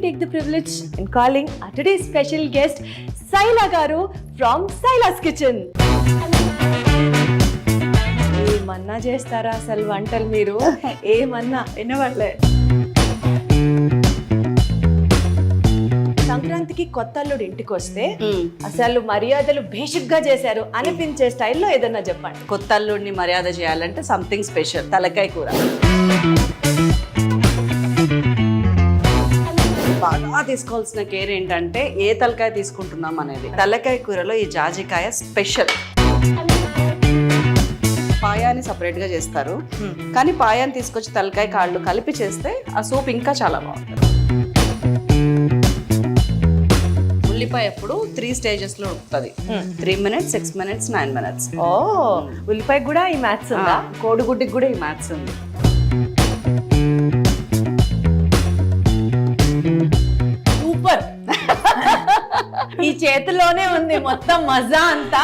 the privilege in calling our today's special guest, Saila Garu from Saila's Kitchen. ఏమన్నా చేస్తారా అసలు వంటలు మీరు? ఏమన్నా? వినవాళ్ళే సంక్రాంతికి కొత్త అల్లుడు ఇంటికి వస్తే అసలు మర్యాదలు బేసిక్గా చేశారు అనిపించే స్టైల్లో ఏదన్నా చెప్పండి. కొత్త అల్లుడిని మర్యాద చేయాలంటే సంథింగ్ స్పెషల్ తలకాయ కూర. బాగా తీసుకోవాల్సిన కేర్ ఏంటంటే ఏ తలకాయ తీసుకుంటున్నాం అనేది. తలకాయ కూరలో ఈ జాజికాయ స్పెషల్. పాయాని సపరేట్గా చేస్తారు. కానీ పాయాన్ని తీసుకొచ్చి తలకాయ కాళ్ళు కలిపి చేస్తే ఆ సూప్ ఇంకా చాలా బాగుంటుంది. ఉల్లిపాయ ఎప్పుడు త్రీ స్టేజెస్లో ఉంటుంది. Three minutes six minutes nine minutes. ఓ! ఉల్లిపాయ కూడా ఈ మ్యాథ్స్ ఉందా? కోడిగుడ్డికి కూడా ఈ మ్యాథ్స్ ఉంది. చేతిలోనే ఉంది మొత్తం మజా అంతా.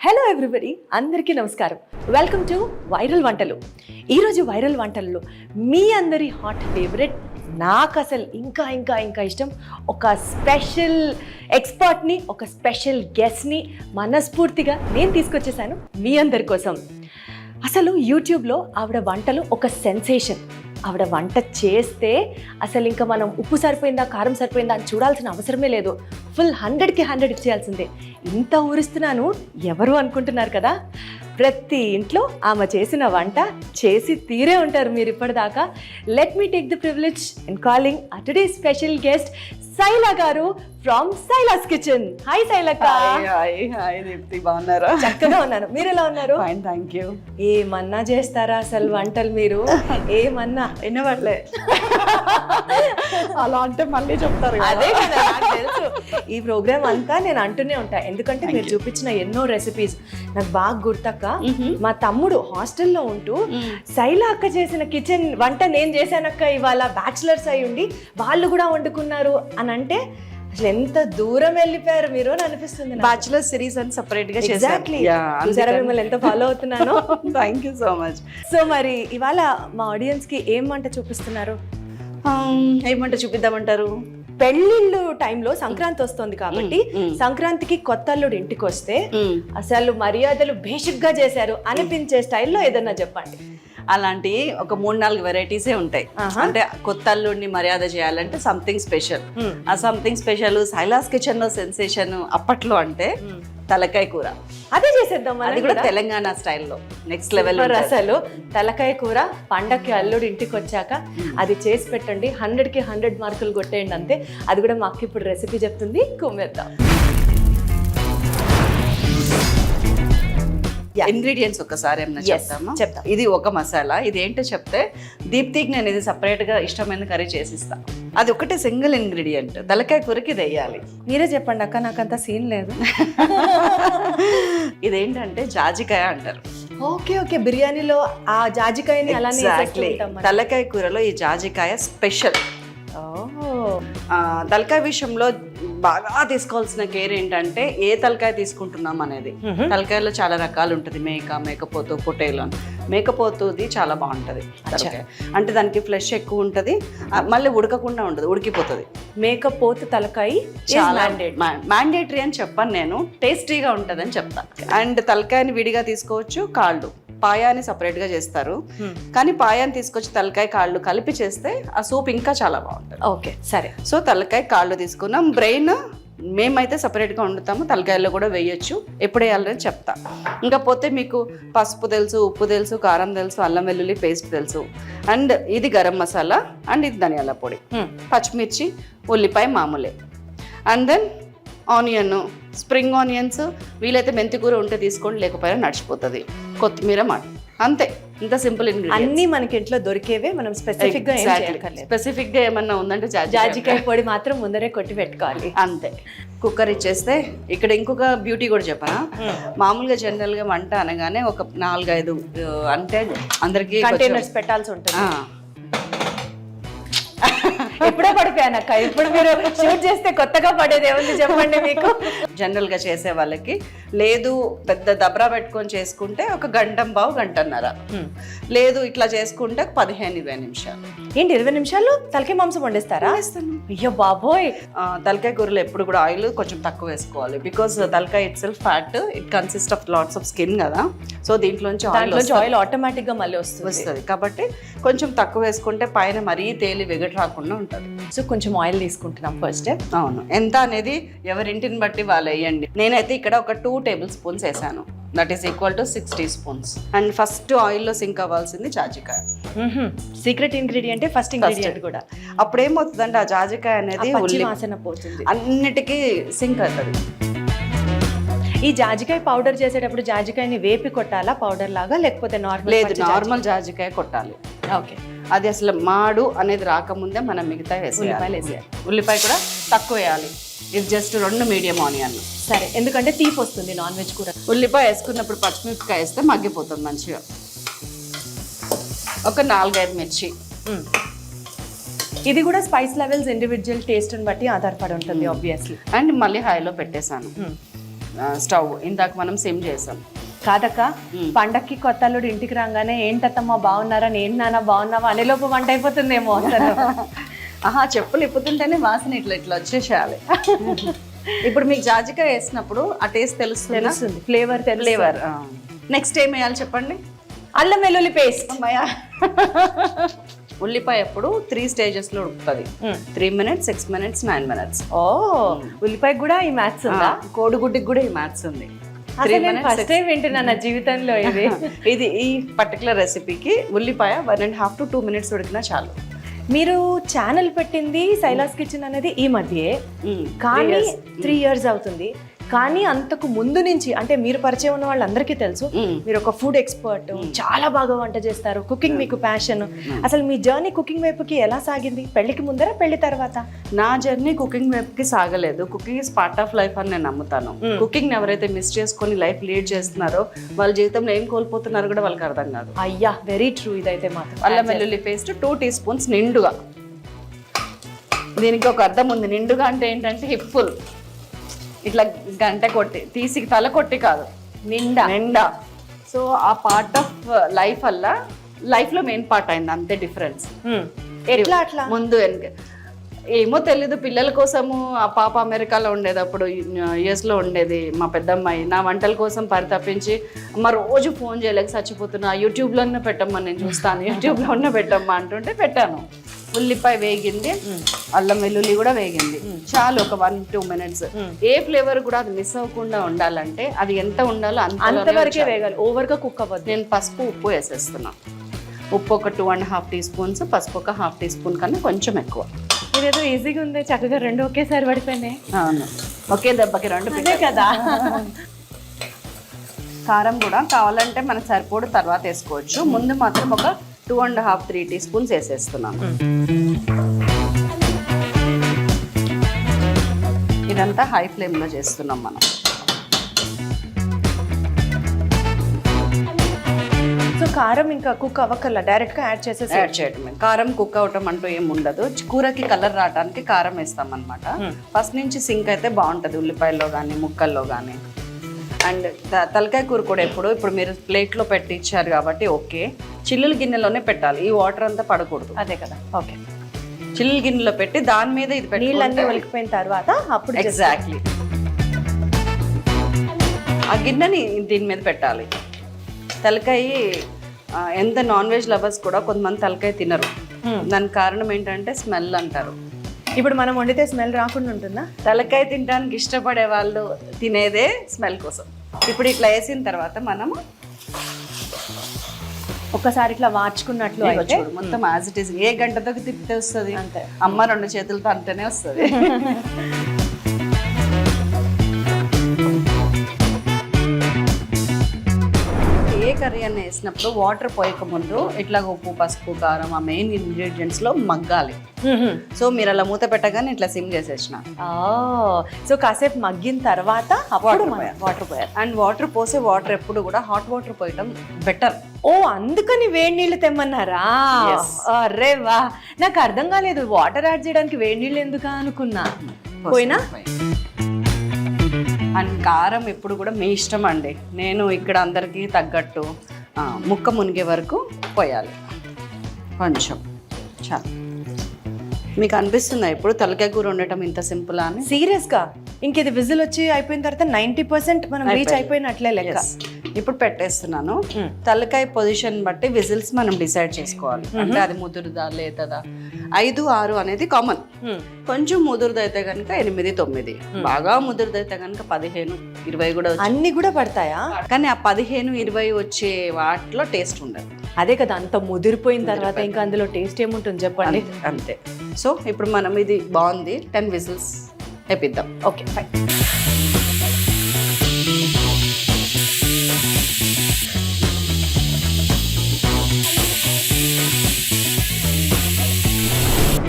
హలో ఎవ్రీబడి అందరికీ నమస్కారం. వెల్కమ్ టు వైరల్ వంటలు ఈరోజు వైరల్ వంటల్లో మీ అందరి హాట్ ఫేవరెట్ నాకు అసలు ఇంకా ఇంకా ఇంకా ఇష్టం ఒక స్పెషల్ ఎక్స్పర్ట్ని ఒక స్పెషల్ గెస్ట్ని మనస్ఫూర్తిగా నేను తీసుకొచ్చేసాను మీ అందరి కోసం. అసలు యూట్యూబ్లో ఆవిడ వంటలు ఒక సెన్సేషన్. ఆవిడ వంట చేస్తే అసలు ఇంకా మనం ఉప్పు సరిపోయిందా కారం సరిపోయిందా అని చూడాల్సిన అవసరమే లేదు. ఫుల్ హండ్రెడ్కి హండ్రెడ్ ఇచ్చేయాల్సిందే. ఇంత ఊరిస్తున్నాను ఎవరు అనుకుంటున్నారు కదా? ప్రతి ఇంట్లో ఆమె చేసిన వంట చేసి తీరే ఉంటారు మీరు ఇప్పటిదాకా. Let me take the privilege in calling a today special guest Shaila garu. From Shaila's kitchen hi శైలక్క hi hi Deepthi బాగున్నారా? చక్కగా ఉన్నాను మీరు ఎలా ఉన్నారు? ఫైన్ థ్యాంక్ యూ ఏమన్నా చేస్తారా అసలు వంటలు మీరు? ఏమన్నా? వినవాళ్ళే అలా అంటే మళ్ళీ చెప్తారు. అదే కదా నాకు తెలుసు. ఈ ప్రోగ్రామ్ అంతా నేను అంటూనే ఉంటా. ఎందుకంటే మీరు చూపించిన ఎన్నో రెసిపీస్ నాకు బాగా గుర్తక్క. మా తమ్ముడు హాస్టల్లో ఉంటూ శైల అక్క చేసిన కిచెన్ వంట నేను చేశానక్క ఇవాళ. బ్యాచిలర్స్ అయి ఉండి వాళ్ళు కూడా వండుకున్నారు. అని అంటే అసలు ఎంత దూరం వెళ్ళిపోయారు మీరు అని అనిపిస్తుంది బ్యాచులర్ సిరీస్ అని సపరేట్గా ఎగ్జాక్ట్లీ మిమ్మల్ని ఎంత ఫాలో అవుతున్నాను? Thank you so much so మరి ఇవాళ మా ఆడియన్స్కి ఏం వంట చూపిస్తున్నారు? ఏమంటే చూపిద్దామంటారు? పెళ్ళిళ్ళు టైంలో సంక్రాంతి వస్తుంది కాబట్టి మ్మ్, మ్మ్. సంక్రాంతికి కొత్త అల్లుడు ఇంటికి వస్తే అసలు మర్యాదలు బేసిక్గా చేశారు. అనిపించే స్టైల్లో ఏదన్నా చెప్పండి. అలాంటి ఒక మూడు నాలుగు వెరైటీసే ఉంటాయి. అంటే కొత్త అల్లుడిని మర్యాద చేయాలంటే సంథింగ్ స్పెషల్. ఆ సంథింగ్ స్పెషల్ సైలాస్ కిచెన్లో సెన్సేషన్ అప్పట్లో అంటే తలకాయ కూర. అదే చేసేద్దాం అది కూడా. తెలంగాణ స్టైల్లో. నెక్స్ట్ లెవెల్ అసలు. తలకాయ కూర పండక్కి అల్లుడు ఇంటికి వచ్చాక అది చేసి పెట్టండి. హండ్రెడ్కి హండ్రెడ్ మార్కులు కొట్టేయండి అంతే. అది కూడా మాకు ఇప్పుడు రెసిపీ చెప్తుంది. కుమ్మేద్దాం. ఇంగ్రీడియంట్స్ ఒకసారి Yes, చెప్తామా? చెప్తాం. ఇది ఒక మసాలా. ఇది ఏంటో చెప్తే దీప్తికి నేను ఇది separate గా ఇష్టమైన కర్రీ చేసిస్తా. అది ఒకటే సింగిల్ ఇంగ్రీడియంట్ తలకాయ కూరకి ఇది వేయాలి. మీరే చెప్పండి అక్క నాకు అంత సీన్ లేదు. ఇదేంటంటే జాజికాయ అంటారు. Okay okay. బిర్యానీలో ఆ జాజికాయని అలానే. తలకాయ కూరలో ఈ జాజికాయ స్పెషల్ తలకాయ విషయంలో బాగా తీసుకోవాల్సిన కేర్ ఏంటంటే ఏ తలకాయ తీసుకుంటున్నాం అనేది. తలకాయలో చాలా రకాలు ఉంటుంది. మేక మేకపోతు పొటేలో. మేకపోతుది చాలా బాగుంటుంది. తలకాయ. అంటే దానికి ఫ్లెష్ ఎక్కువ ఉంటుంది. మళ్ళీ ఉడకకుండా ఉంటుంది ఉడికిపోతుంది. మేకప్ పోతు తలకాయ చాలా మ్యాండేటరీ అని చెప్పాను నేను. టేస్టీగా ఉంటుంది అని చెప్తాను అండ్ తలకాయని విడిగా తీసుకోవచ్చు. కాళ్ళు. పాయాని సపరేట్గా చేస్తారు. కానీ పాయాన్ని తీసుకొచ్చి తలకాయ కాళ్ళు కలిపి చేస్తే ఆ సూప్ ఇంకా చాలా బాగుంటుంది. ఓకే సరే. సో తలకాయ కాళ్ళు తీసుకున్నాం. బ్రెయిన్ మేమైతే సపరేట్గా వండుతాము. తలకాయల్లో కూడా వేయొచ్చు. ఎప్పుడు వేయాలని చెప్తా. ఇంకా పోతే మీకు పసుపు తెలుసు ఉప్పు తెలుసు కారం తెలుసు అల్లం వెల్లుల్లి పేస్ట్ తెలుసు. అండ్ ఇది గరం మసాలా అండ్ ఇది ధనియాల పొడి. పచ్చిమిర్చి ఉల్లిపాయ మామూలే. And then onion spring onions వీలైతే మెంతి కూర ఉంటే తీసుకోండి లేకపోయినా నడిచిపోతుంది. కొత్తిమీర మాట. అంతే ఇంత సింపుల్ ఇంగ్రీడియంట్ అన్ని మనకి ఇంట్లో దొరికేవే మనం స్పెసిఫిక్గా ఏం చేయక్కర్లేదు. స్పెసిఫిక్గా ఏమన్నా ఉందంటే జాజి జాజికాయ పొడి మాత్రం ముందరే కొట్టి పెట్టుకోవాలి. అంతే. కుక్కర్ ఇచ్చేస్తే ఇక్కడ ఇంకొక బ్యూటీ కూడా చెప్పనా? మామూలుగా జనరల్గా వంట అనగానే ఒక నాలుగైదు అంటే అందరికి కంటైనర్స్ పెట్టాల్సి ఉంటుంది. ఎప్పుడో పడిపోయాను అక్క. ఇప్పుడు మీరు షూట్ చేస్తే కొత్తగా పడేది ఏముంది చెప్పండి మీకు? జనరల్గా చేసే వాళ్ళకి లేదు పెద్ద దబ్రా పెట్టుకొని చేసుకుంటే ఒక గంటం బావు గంటన్నర. లేదు ఇట్లా చేసుకుంటే పదిహేను ఇరవై నిమిషాలు. ఏంటి ఇరవై నిమిషాలు తలకే మాంసం వండేస్తారా? అయ్యో బాబోయ్. తలకాయ కూరలో ఎప్పుడు కూడా ఆయిల్ కొంచెం తక్కువ వేసుకోవాలి. బికాస్ తలకాయ itself fat it consist of lots of skin కదా సో దీంట్లోంచి ఆయిల్ దాంట్లో ఆయిల్ ఆటోమేటిక్గా మళ్ళీ వస్తుంది. వస్తుంది. కాబట్టి కొంచెం తక్కువ వేసుకుంటే పైన మరీ తేలి వెగట్ రాకుండా ఉంటుంది. సో కొంచెం ఆయిల్ తీసుకుంటున్నాం ఫస్ట్ స్టెప్ అవును. ఎంత అనేది ఎవరింటిని బట్టి వాళ్ళు వేయండి. నేనైతే ఇక్కడ ఒక టూ టేబుల్ స్పూన్స్ వేసాను. That is equal to six teaspoons and first ఆయిల్లో సింక్ అవ్వాల్సింది జాజికాయ. సీక్రెట్ ఇంగ్రీడియంట్ ఫస్ట్ ఇంగ్రీడియంట్ కూడా. అప్పుడు ఏమవుతుందంటే ఆ జాజికాయ అనేది వాసన పోతుంది. అన్నిటికీ సింక్ అవుతుంది. ఈ జాజికాయ పౌడర్ చేసేటప్పుడు జాజికాయని వేపి కొట్టాలా? పౌడర్ లాగా? లేకపోతే నార్మల్ లేదు నార్మల్ జాజికాయ? కొట్టాలి. ఓకే అది అసలు మాడు అనేది రాకముందే మనం మిగతా ఉల్లిపాయలు వేసేయాలి. ఉల్లిపాయ కూడా తక్కువ వేయాలి. ఇది జస్ట్ రెండు మీడియం ఆనియన్. సరే ఎందుకంటే తీపి వస్తుంది నాన్ వెజ్ కూర. ఉల్లిపాయ వేసుకున్నప్పుడు పచ్చిమిరపకాయ వేస్తే మగ్గిపోతుంది మంచిగా. ఒక నాలుగైదు మిర్చి. ఇది కూడా స్పైస్ లెవెల్స్ ఇండివిజువల్ టేస్ట్ బట్టి ఆధారపడి ఉంటుంది ఆబ్వియస్లీ అండ్ మళ్ళీ హైలో పెట్టేశాను. స్టవ్. ఇందాక మనం సిమ్ చేసాం. కాదక్క పండక్కి కొత్త అల్లుడు ఇంటికి రాగానే ఏంటత్తమ్మా బాగున్నారా? నేను నాన్న బాగున్నావా? అనేలోపు వంట అయిపోతుందేమో అసలు. ఆహా చెప్పులు ఇప్పుతుంటేనే వాసన ఇట్లా ఇట్లా వచ్చేసేయాలి. ఇప్పుడు మీకు జాజికాయ వేసినప్పుడు ఆ టేస్ట్ తెలుస్తుంది? తెలుస్తుంది. ఫ్లేవర్ ఫ్లేవర్ నెక్స్ట్ ఏం వేయాలి చెప్పండి? అల్లం వెల్లుల్లి పేస్ట్. ఉల్లిపాయ ఎప్పుడు త్రీ స్టేజెస్లో ఉడుకుతుంది. Three minutes six minutes nine minutes ఓ ఉల్లిపాయ కూడా ఈ మ్యాథ్స్ ఉందా? కోడిగుడ్డికి కూడా ఈ మ్యాథ్స్ ఉంది. అసలు నేను ఫస్ట్ టైం వింటున్నా నా జీవితంలో ఇది. ఇది ఈ పర్టికులర్ రెసిపీకి ఉల్లిపాయ one and half to two minutes ఉడికినా చాలు. మీరు ఛానల్ పెట్టింది సైలాస్ కిచెన్ అనేది ఈ మధ్యే. కానీ త్రీ ఇయర్స్ అవుతుంది. కానీ అంతకు ముందు నుంచి అంటే మీరు పరిచయం ఉన్న వాళ్ళందరికీ తెలుసు మీరు ఒక ఫుడ్ ఎక్స్పర్ట్ చాలా బాగా వంట చేస్తారు కుకింగ్ మీకు ప్యాషన్ అసలు మీ జర్నీ కుకింగ్ వైపుకి ఎలా సాగింది? పెళ్ళికి ముందర పెళ్ళి తర్వాత? నా జర్నీ కుకింగ్ వైపుకి సాగలేదు. Cooking is part of life అని నేను నమ్ముతాను. కుకింగ్ ఎవరైతే మిస్ చేసుకొని లైఫ్ లీడ్ చేస్తున్నారో వాళ్ళ జీవితంలో ఏం కోల్పోతున్నారో కూడా వాళ్ళకి అర్థం కాదు. అయ్యా వెరీ ట్రూ ఇదైతే మాత్రం. అల్లం వెల్లుల్లి పేస్ట్ టూ టీ స్పూన్స్ నిండుగా. దీనికి ఒక అర్థం ఉంది. నిండుగా అంటే ఏంటంటే హిప్ఫుల్ ఇట్లా గంట కొట్టి తీసి తల కొట్టి కాదు నిండా. నిండా. So ah part of life వల్ల లైఫ్లో మెయిన్ పార్ట్ అయింది అంతే డిఫరెన్స్. ఎట్లా అట్లా? ముందు ఏమో తెలీదు పిల్లల కోసము ఆ పాప అమెరికాలో ఉండేది అప్పుడు యుఎస్లో ఉండేది మా పెద్దమ్మాయి. నా వంటల కోసం పరితపించి అమ్మ రోజు ఫోన్ చేయలేక చచ్చిపోతున్నా యూట్యూబ్లో ఉన్న పెట్టమ్మా నేను చూస్తాను యూట్యూబ్లో ఉన్న పెట్టమ్మా అంటుంటే పెట్టాను. ఉల్లిపాయ వేగింది అల్లం వెల్లుల్లి కూడా వేగింది. చాలు ఒక వన్ టూ మినిట్స్ ఏ ఫ్లేవర్ కూడా అది మిస్ అవ్వకుండా ఉండాలంటే అది ఎంత ఉండాలో అంత అంతవరకే వేగాలి. ఓవర్గా కుక్ అవ్వద్దు. నేను పసుపు ఉప్పు వేసేస్తున్నా. ఉప్పు ఒక two and half teaspoons పసుపు ఒక హాఫ్ టీ స్పూన్ కన్నా కొంచెం ఎక్కువ. ఇదేదో ఈజీగా ఉంది. చక్కగా రెండు ఒకేసారి పడిపోయినాయి. అవును. ఒకే దెబ్బకి రెండు అదే కదా. కారం కూడా కావాలంటే మనకు సరిపోడు తర్వాత వేసుకోవచ్చు. ముందు మాత్రం ఒక two and half three teaspoons వేసేస్తున్నాను. ఇదంతా హై ఫ్లేమ్లో చేస్తున్నాం మనం. సో కారం ఇంకా కుక్ అవ్వకల్లా? డైరెక్ట్గా యాడ్ చేసేసి యాడ్ చేయటమే కారం కుక్ అవటం అంటూ ఏం ఉండదు. కూరకి కలర్ రావడానికి కారం వేస్తాం అనమాట ఫస్ట్ నుంచి సింక్ అయితే బాగుంటుంది. ఉల్లిపాయల్లో కానీ ముక్కల్లో కానీ అండ్ తలకాయ కూర కూడా ఎప్పుడు ఇప్పుడు మీరు ప్లేట్లో పెట్టి ఇచ్చారు కాబట్టి ఓకే. చిల్లుల గిన్నెలోనే పెట్టాలి. ఈ వాటర్ అంతా పడకూడదు. అదే కదా. ఓకే. చిల్లుల గిన్నెలో పెట్టి దాని మీద ఇది పెట్టి నీళ్ళన్నీ ఒలికిపోయిన తర్వాత అప్పుడు ఎగ్జాక్ట్లీ ఆ గిన్నెని దీని మీద పెట్టాలి. తలకాయ ఎంత నాన్ వెజ్ లవర్స్ కూడా కొంతమంది తలకాయ తినరు. Hmm. దానికి కారణం ఏంటంటే స్మెల్ అంటారు. ఇప్పుడు మనం వండితే స్మెల్ రాకుండా ఉంటుందా? తలకాయ తినడానికి ఇష్టపడే వాళ్ళు తినేదే స్మెల్ కోసం. ఇప్పుడు ఇట్లా వేసిన తర్వాత మనము ఒక్కసారి ఇట్లా మార్చుకున్నట్లు అయితే మొత్తం యాజ్ ఇట్ ఈస్ ఏ గంటతో తిప్పితే వస్తుంది? అంతే. అమ్మ రెండు చేతులతో అంటేనే వస్తుంది. కర్రీ అని వేసినప్పుడు వాటర్ పోయక ముందు ఇట్లా ఉప్పు పసుపు కారం ఆ మెయిన్ ఇంగ్రీడియంట్స్లో మగ్గాలి. సో మీరు అలా మూత పెట్టగానే ఇట్లా సిమ్ చేసేసిన. సో కాసేపు మగ్గిన తర్వాత అప్పుడు వాటర్ పోయాలి. అండ్ వాటర్ పోసే వాటర్ ఎప్పుడు కూడా హాట్ వాటర్ పోయటం బెటర్ ఓ అందుకని వేడి నీళ్ళు తెమ్మన్నారా. అరే వా నాకు అర్థం కాలేదు. వాటర్ యాడ్ చేయడానికి వేడి నీళ్ళు ఎందుకా అనుకున్నా. పోయినా? అండ్ కారం ఎప్పుడు కూడా మీ ఇష్టం అండి. నేను ఇక్కడ అందరికీ తగ్గట్టు ముక్క మునిగే వరకు పోయాలి. కొంచెం. చాలు. మీకు అనిపిస్తుందా ఇప్పుడు తలకాయ కూర ఉండటం ఇంత సింపుల్ అని? సీరియస్గా? ఇంక ఇది విజిల్ వచ్చి అయిపోయిన తర్వాత నైన్టీ పర్సెంట్ మనం రీచ్. అయిపోయినట్లే లెక్క. ఇప్పుడు పెట్టేస్తున్నాను. Hmm. తలకాయ పొజిషన్ బట్టి విజిల్స్ మనం డిసైడ్ చేసుకోవాలి. అంటే అది ముదురుదా లేతదా? ఐదు ఆరు అనేది కామన్ Hmm. కొంచెం ముదురుదైతే కనుక ఎనిమిది తొమ్మిది. బాగా ముదురుదైతే కనుక పదిహేను ఇరవై కూడా అన్ని కూడా పడతాయా? కానీ ఆ పదిహేను ఇరవై వచ్చే వాటిలో టేస్ట్ ఉండదు. అదే కదా అంత ముదిరిపోయిన తర్వాత ఇంకా అందులో టేస్ట్ ఏముంటుంది చెప్పండి? అంతే సో ఇప్పుడు మనం ఇది బాగుంది. టెన్ విజిల్స్ వేపిద్దాం ఓకే ఫైన్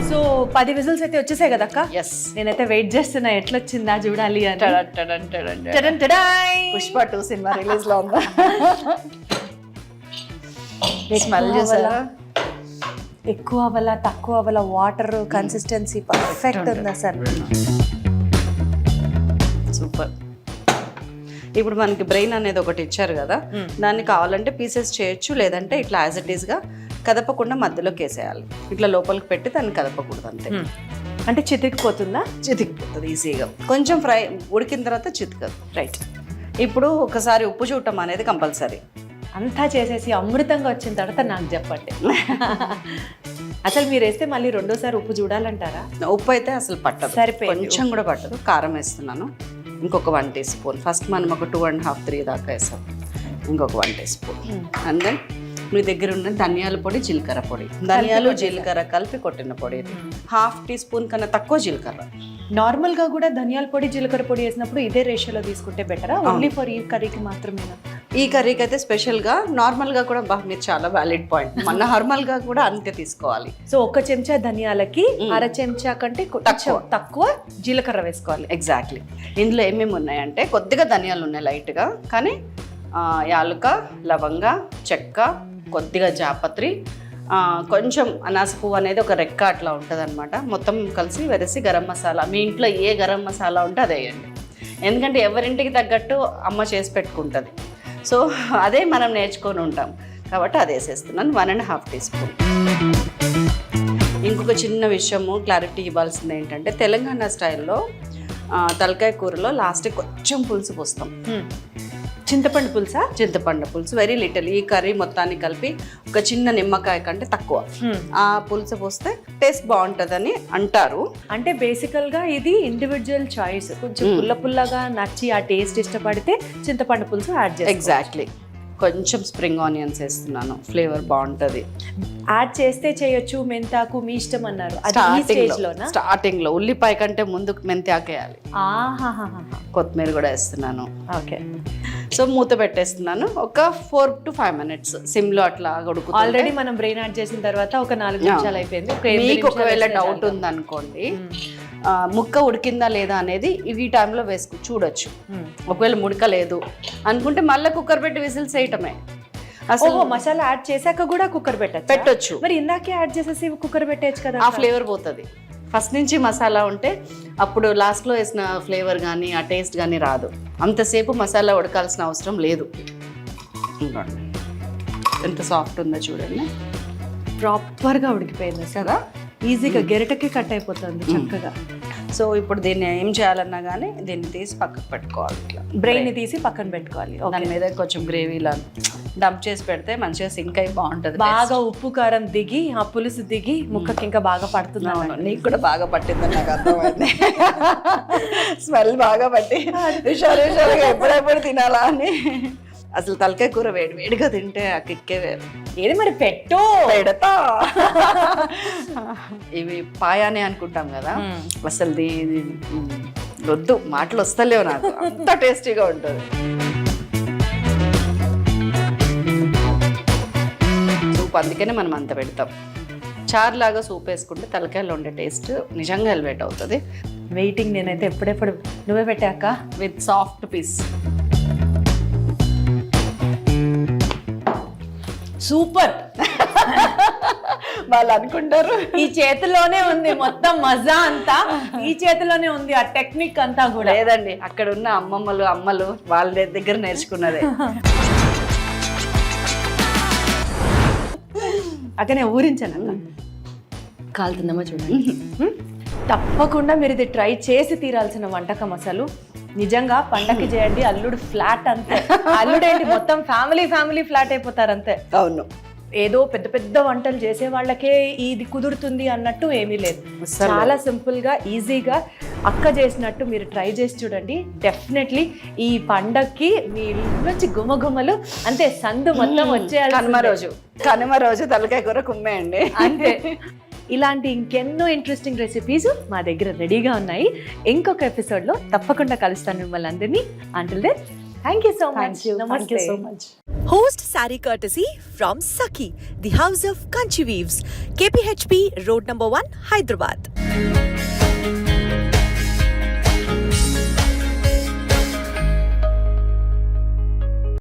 సో పది విజిల్స్ అయితే వచ్చేసాయి కదా అక్క ఎస్ నేనైతే వెయిట్ చేస్తున్నా ఎట్లొచ్చిందా చూడాలి అని. పుష్ప టూ సినిమా రిలీజ్లో ఉందా? స్మెల్ ఎక్కువ చేసారా? ఎక్కువ అవ్వాల తక్కువ అవ్వాల వాటర్ కన్సిస్టెన్సీ పర్ఫెక్ట్ ఉంది అసలు ఇప్పుడు మనకి బ్రెయిన్ అనేది ఒకటి ఇచ్చారు కదా. దాన్ని కావాలంటే పీసెస్ చేయొచ్చు లేదంటే ఇట్లా యాజ్ ఇట్ ఈస్గా కదపకుండా మధ్యలోకి వేసేయాలి ఇట్లా లోపలికి పెట్టి దాన్ని కదపకూడదు అంతే. అంటే చితికిపోతుందా? చితికిపోతుంది ఈజీగా కొంచెం ఫ్రై ఉడికిన తర్వాత చితకదు. రైట్ ఇప్పుడు ఒకసారి ఉప్పు చూడటం అనేది కంపల్సరీ. అంతా చేసేసి అమృతంగా వచ్చిన తర్వాత నాకు చెప్పండి. అసలు మీరు వేస్తే మళ్ళీ రెండోసారి ఉప్పు చూడాలంటారా? ఉప్పు అయితే అసలు పట్టదు. సరిపోయింది. కొంచెం కూడా పట్టదు. కారం వేస్తున్నాను. ఇంకొక వన్ టీ స్పూన్ ఫస్ట్ మనం ఒక టూ అండ్ హాఫ్ త్రీ దాకా వేసాం. ఇంకొక one teaspoon and then మీ దగ్గర ఉన్న ధనియాల పొడి జీలకర్ర పొడి. ధనియాలు జీలకర్ర కలిపి కొట్టిన పొడి. హాఫ్ టీ స్పూన్ కన్నా తక్కువ జీలకర్ర. నార్మల్గా కూడా ధనియాల పొడి జీలకర్ర పొడి వేసినప్పుడు ఇదే రేషియోలో తీసుకుంటే బెటరా ఓన్లీ ఫర్ ఈ కర్రీకి మాత్రమేనా? ఈ కర్రీకి అయితే స్పెషల్గా నార్మల్గా కూడా బా మీరు చాలా వ్యాలిడ్ పాయింట్. మన నార్మల్గా కూడా అంతే తీసుకోవాలి. సో ఒక చెంచా ధనియాలకి అర చెంచా కంటే కొంచెం తక్కువ. జీలకర్ర వేసుకోవాలి. ఎగ్జాక్ట్లీ ఇందులో ఏమేమి ఉన్నాయంటే కొద్దిగా ధనియాలు ఉన్నాయి లైట్గా కానీ యాలుక లవంగ చెక్క కొద్దిగా జాపత్రి కొంచెం అనాస పువ్వు అనేది ఒక రెక్క అట్లా ఉంటుంది మొత్తం కలిసి వెరసి గరం మసాలా. మీ ఇంట్లో ఏ గరం మసాలా ఉంటే అదే వేయండి. ఎందుకంటే ఎవరింటికి తగ్గట్టు అమ్మ చేసి పెట్టుకుంటుంది. సో అదే మనం నేర్చుకొని ఉంటాం. కాబట్టి అది వేసేస్తున్నాను. One and half teaspoon ఇంకొక చిన్న విషయము క్లారిటీ ఇవ్వాల్సింది ఏంటంటే తెలంగాణ స్టైల్లో తలకాయ కూరలో లాస్ట్ కొంచెం పులుసు పోస్తాం. Hmm. చింతపండు పులుసా? చింతపండు పులుసు వెరీ లిటిల్ ఈ కర్రీ మొత్తాన్ని కలిపి ఒక చిన్న నిమ్మకాయ కంటే తక్కువ. Hmm. ఆ పులుసు పోస్తే టేస్ట్ బాగుంటుందని అంటారు. అంటే బేసికల్గా ఇది ఇండివిజువల్ చాయిస్ కొంచెం పుల్ల పుల్లగా నచ్చి ఆ టేస్ట్ ఇష్టపడితే చింతపండు పులుసు యాడ్ చేస్తాం ఎగ్జాక్ట్లీ కొంచెం స్ప్రింగ్ ఆనియన్స్ వేస్తున్నాను. ఫ్లేవర్ బాగుంటుంది. యాడ్ చేస్తే చేయొచ్చు మెంతాకు మీ ఇష్టం అన్నారు. స్టార్టింగ్లో ఉల్లిపాయ కంటే ముందు మెంతి ఆకేయాలి ఆహాహాహా. కొత్తిమీర కూడా వేస్తున్నాను. ఓకే సో మూత పెట్టేస్తున్నాను. ఒక ఫోర్ టు ఫైవ్ మినిట్స్ సిమ్లో అట్లా ఉడుకుతుంది ఆల్రెడీ మనం బ్రెయిన్ యాడ్ చేసిన తర్వాత ఒక నాలుగు నిమిషాలు అయిపోయింది. మీకు ఒకవేళ డౌట్. ఉందనుకోండి. ఆ, ముక్క ఉడికిందా లేదా అనేది ఈ టైంలో వేసుకు చూడొచ్చు. మ్మ్. ఒకవేళ ముడకలేదు అనుకుంటే మళ్ళీ కుక్కర్ పెట్టి విజిల్స్ వేయటమే అసలు మసాలా యాడ్ చేశాక కూడా కుక్కర్ పెట్టచ్చు? పెట్టొచ్చు. మరి ఇందాకే యాడ్ చేసేసి కుక్కర్ పెట్టేయచ్చు కదా ఆ ఫ్లేవర్ పోతుంది. ఫస్ట్ నుంచి మసాలా ఉంటే అప్పుడు లాస్ట్లో వేసిన ఫ్లేవర్ కానీ ఆ టేస్ట్ కానీ రాదు. అంతసేపు మసాలా ఉడకాల్సిన అవసరం లేదు. ఎంత సాఫ్ట్ ఉందో చూడండి. ప్రాపర్గా ఉడికిపోయింది కదా ఈజీగా గెరటకి కట్ అయిపోతుంది చక్కగా. సో ఇప్పుడు దీన్ని ఏం చేయాలన్నా కానీ దీన్ని తీసి పక్కకు పెట్టుకోవాలి ఇట్లా. బ్రెయిన్ తీసి పక్కన పెట్టుకోవాలి. దాని మీద కొంచెం గ్రేవీలా డంప్ చేసి పెడితే మంచిగా సింక్ అయి బాగుంటుంది బాగా ఉప్పు కారం దిగి ఆ పులుసు దిగి ముక్కకి ఇంకా బాగా పడుతుంది అవును నీకు కూడా బాగా పట్టిందని నాకు అర్థమైంది. స్మెల్ బాగా పట్టి హుషారు హుషారుగా ఎప్పుడెప్పుడు తినాలా అని. అసలు తలకాయ కూర వేడి వేడిగా తింటే ఆ కిక్కే వేరు. ఏది మరి పెట్టు? పెడతా. ఇవి పాయానే అనుకుంటాం కదా. అసలు దీ ఇది, మ్, వద్దు మాటలు వస్తలేవు నాకు. అంత టేస్టీగా ఉంటుంది. సూప్ అందుకనే మనం అంత పెడతాం. చారు లాగా సూప్ వేసుకుంటే తలకాయలో ఉండే టేస్ట్ నిజంగా ఎలివేట్ అవుతుంది. వెయిటింగ్ నేనైతే ఎప్పుడెప్పుడు నువ్వే పెట్టాక విత్ సాఫ్ట్ పీస్. సూపర్. వాళ్ళు అనుకుంటారు. ఈ చేతిలోనే ఉంది మొత్తం మజా అంతా. ఈ చేతిలోనే ఉంది ఆ టెక్నిక్ అంతా కూడా. లేదండి అక్కడ ఉన్న అమ్మమ్మలు అమ్మలు వాళ్ళ దగ్గర నేర్చుకున్నదే. అక్కనే ఊరించాను కాలుతుందమ్మా చూడండి? తప్పకుండా మీరు ఇది ట్రై చేసి తీరాల్సిన వంటకం అసలు. నిజంగా పండక్కి చేయండి అల్లుడు ఫ్లాట్ అంతే. అల్లుడేంటి మొత్తం ఫ్యామిలీ ఫ్యామిలీ ఫ్లాట్ అయిపోతారు అంతే అవును. ఏదో పెద్ద పెద్ద వంటలు చేసే వాళ్ళకే ఇది కుదురుతుంది అన్నట్టు ఏమీ లేదు. చాలా సింపుల్గా ఈజీగా అక్క చేసినట్టు మీరు ట్రై చేసి చూడండి. డెఫినెట్లీ ఈ పండక్కి మీ ఇల్లు నుంచి గుమగుమలు అంతే సందు మొత్తం కనుమ వచ్చేయాలి రోజు. కనుమ రోజు తలకాయ కూర కుమ్మేయండి అంతే. ఇలాంటి ఇంకెన్నో ఇంట్రెస్టింగ్ రెసిపీస్ మా దగ్గర రెడీగా ఉన్నాయి. ఇంకొక ఎపిసోడ్లో తప్పకుండా కలుస్తాను మిమ్మల్ని అందరినీ. Until then thank you so much thank you so much Host Sari courtesy from Saki, the house of Kanchi Weaves, KPHP Road number 1, Hyderabad.